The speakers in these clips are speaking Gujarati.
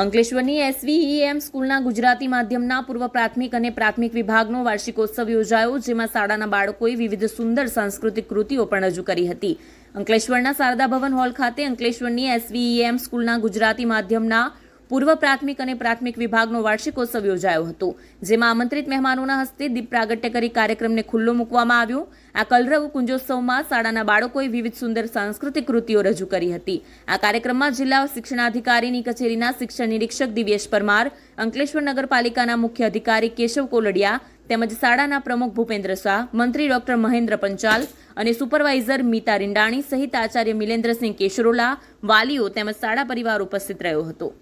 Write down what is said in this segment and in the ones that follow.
અંકલેશ્વરની એસવીઈએમ સ્કૂલના ગુજરાતી માધ્યમના પૂર્વ પ્રાથમિક અને પ્રાથમિક વિભાગનો વાર્ષિકોત્સવ યોજાયો, જેમાં શાળાના બાળકોએ વિવિધ સુંદર સાંસ્કૃતિક કૃતિઓ પણ રજૂ કરી હતી. અંકલેશ્વરના શારદા ભવન હોલ ખાતે અંકલેશ્વરની એસવીઈએમ સ્કૂલના ગુજરાતી માધ્યમના પૂર્વ પ્રાથમિક અને પ્રાથમિક વિભાગનો વાર્ષિકોત્સવ યોજાયો હતો, જેમાં આમંત્રિત મહેમાનોના હસ્તે દીપ પ્રાગટ્ય કરી કાર્યક્રમને ખુલ્લો મૂકવામાં આવ્યો. આ કલરવ કુંજોત્સવમાં શાળાના બાળકોએ વિવિધ સુંદર સાંસ્કૃતિક કૃતિઓ રજૂ કરી હતી. આ કાર્યક્રમમાં જિલ્લા શિક્ષણાધિકારીની કચેરીના શિક્ષણ નિરીક્ષક દિવ્યેશ પરમાર, અંકલેશ્વર નગરપાલિકાના મુખ્ય અધિકારી કેશવ કોલડિયા, તેમજ શાળાના પ્રમુખ ભૂપેન્દ્ર શાહ, મંત્રી ડોક્ટર મહેન્દ્ર પંચાલ અને સુપરવાઇઝર મીતા રિંડાણી સહિત આચાર્ય મિલેન્દ્રસિંહ કેશરોલા, વાલીઓ તેમજ શાળા પરિવાર ઉપસ્થિત રહ્યો હતો.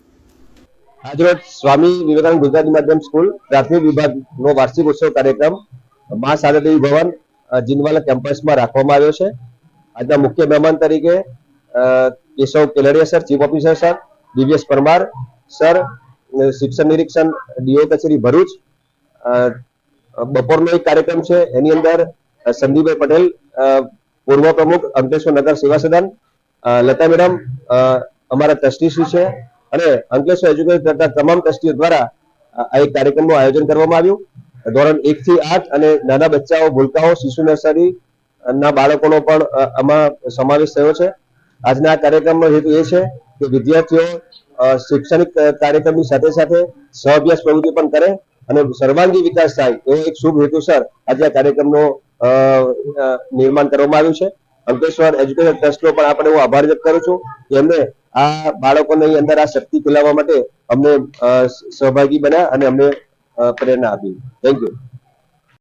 આજરોજ સ્વામી વિવેકાનંદ ગુજરાતી માધ્યમ સ્કૂલ પ્રાથમિક વિભાગનો વાર્ષિક ઉત્સવ કાર્યક્રમ મા શારદાદેવી ભવન જીનવાલા કેમ્પસમાં રાખવામાં આવ્યો છે. આજના મુખ્ય મહેમાન તરીકે Keshav Keldiya sir, chief officer sir, Divyesh Parmar sir શિક્ષણ નિરીક્ષણ, ડીઓ કચેરી ભરૂચ. બપોરનો એક કાર્યક્રમ છે. એની અંદર સંદીપભાઈ પટેલ પૂર્વ પ્રમુખ અંકલેશ્વર નગર સેવા સદન લતા મેડમ અમારા ટ્રસ્ટીશ્રી છે. અને અંકલેશ્વર એજ્યુકેશન કરતા તમામ ટ્રસ્ટીઓ દ્વારા આ એક કાર્યક્રમનું આયોજન કરવામાં આવ્યું. ધોરણ એક થી આઠ અને નાના બચ્ચાઓ, ભૂલકાઓ, શિશુ નર્સરી ના બાળકોનો પણ આમાં સમાવેશ થયો છે. આજના આ કાર્યક્રમનો હેતુ એ છે કે વિદ્યાર્થીઓ શૈક્ષણિક કાર્યક્રમની સાથે સાથે સહઅભ્યાસ પ્રવૃત્તિ પણ કરે અને સર્વાંગી વિકાસ થાય એ એક શુભ હેતુસર આજે આ કાર્યક્રમનો નિર્માણ કરવામાં આવ્યું છે. અંકલેશ્વર એજ્યુકેશન ટ્રસ્ટનો પણ આપણે હું આભાર વ્યક્ત કરું છું કે એમને આ બાળકોની અંદર આ શક્તિ ફેલાવવા માટે અમને સહભાગી બન્યા અને અમને પ્રેરણા આપી. Thank you